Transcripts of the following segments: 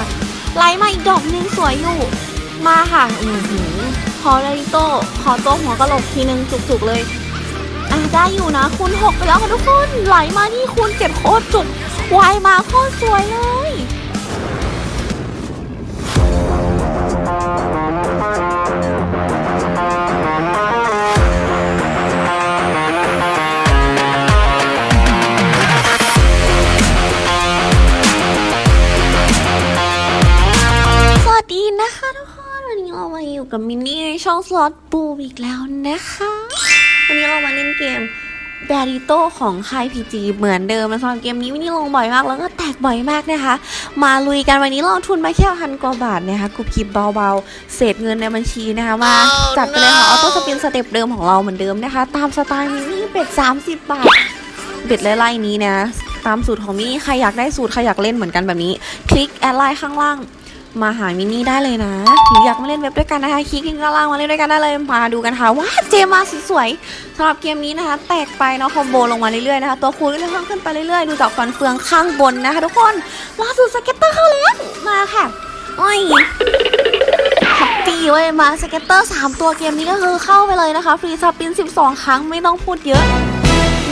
อนไล่มาอีกดอกหนึงสวยอยู่ มาค่ะอือหือขอเลยโต้ขอโต้หัวกะโหลกทีนึงจุกๆเลยอะได้อยู่นะคูณหกไปแล้วค่ะทุกคนไหลมานี่คูณเจ็ดโคตรจุกวายมาโคตรสวยเลย นะคะทุกคนวันนี้เรามาอยู่กับมินนี่ในช่องสล็อตบูมอีกแล้วนะคะ วันนี้เรามาเล่นเกมแบริโตของค่ายพีจีเหมือนเดิมนะสำหรับเกมนี้มินนี่ลงบ่อยมากแล้วก็แตกบ่อยมากนะคะ มาลุยกันวันนี้เราทุนมาแค่พันกว่าบาทนะคะกุบกิบเบาๆเศษเงินในบัญชีนะคะมาจัดไปเลยค่ะออโต้สปินสเต็ปเดิมของเราเหมือนเดิมนะคะ ตามสไตล์มินนี่เป็ด30 บาทเบ็ดไล่ๆนี้นะตามสูตรของมินนี่ใครอยากได้สูตรใครอยากเล่นเหมือนกันแบบนี้ คลิกแอดไลน์ข้างล่าง มาหามินนี่ได้เลยนะหรืออยากมาเล่นเว็บด้วยกันนะคะคลิกลิงก์ด้านล่างมาเล่นด้วยกันได้เลยมาดูกันค่ะว้าเจมาสวยๆสำหรับเกมนี้นะคะ แตกไปเนาะคอมโบลงมาเรื่อยๆนะคะตัวคูณก็จะเพิ่มขึ้นไปเรื่อยๆ ดูจากฟันเฟืองข้างบนนะคะทุกคนล่าสุดสเก็ตเตอร์เข้าแล้วมาค่ะโอ้ยแฮปปี้เว้ยมาสเก็ตเตอร์สามตัวเกมนี้ก็คือเข้าไปเลยนะคะ ฟรีสปิน 12 ครั้งไม่ต้องพูดเยอะ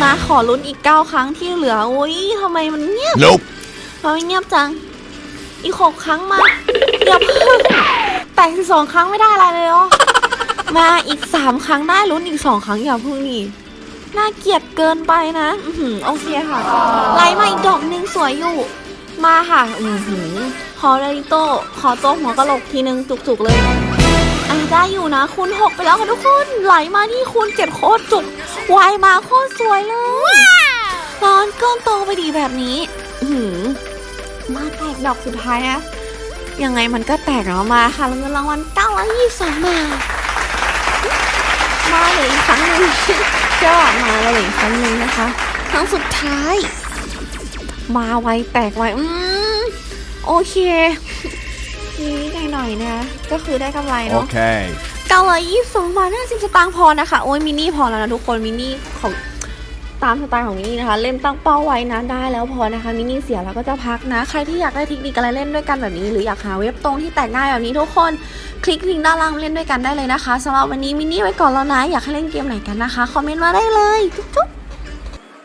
นะขอลุ้นอีก 9 ครั้งที่เหลือโอ้ยทำไมมันเงียบ Nope. ทำไมเงียบจัง อีกหกครั้งมา อย่าเพิ่งแต่งสิบสองครั้งไม่ได้อะไรเลยเหรอมาอีกสามครั้งได้ลุ้นอีกสองครั้งอย่าเพิ่งนี่น่าเกลียดเกินไปนะอือหือโอเคค่ะไล่มาอีกดอกหนึ่งสวยอยู่ มาค่ะอือหือขอเลยโตขอโต้หัวกะโหลกทีนึงจุกๆเลยอะได้อยู่นะคูณหกไปแล้วค่ะทุกคนไหลมานี่คูณเจ็ดโคตรจุกวายมาโคตรสวยเลยร้อนก้อนโตไปดีแบบนี้ หือมาแตกดอกสุดท้ายนะ ยังไงมันก็แตกแล้วมาค่ะแล้วเงินรางวัล922บาทมาเลยอีกครั้งหนึ่งเจ้ามาเลยอีกครั้งหนึ่งนะคะ ครั้งสุดท้าย มาไวแตกไวอืมโอเคนิดๆหน่อยๆนะ ก็คือได้กำไรเนาะ Okay. เก้าร้อยยี่สิบสองบาทห้าสิบสตางค์พอนะคะ โอ้ยมินี่พอแล้วนะทุกคนมินี่ของ ตามสไตล์ของมินี่นะคะ เล่นตั้งเป้าไว้นะได้แล้วพอนะคะมินี่เสียแล้วก็จะพักนะ ใครที่อยากได้เทคนิคอะไรเล่นด้วยกันแบบนี้ หรืออยากหาเว็บตรงที่แตกง่ายแบบนี้ทุกคนคลิกลิงก์ด้านล่างเล่นด้วยกันได้เลยนะคะสำหรับวันนี้มินี่ไว้ก่อนแล้วนะ อยากให้เล่นเกมไหนกันนะคะคอมเมนต์มาได้เลยจุ๊บ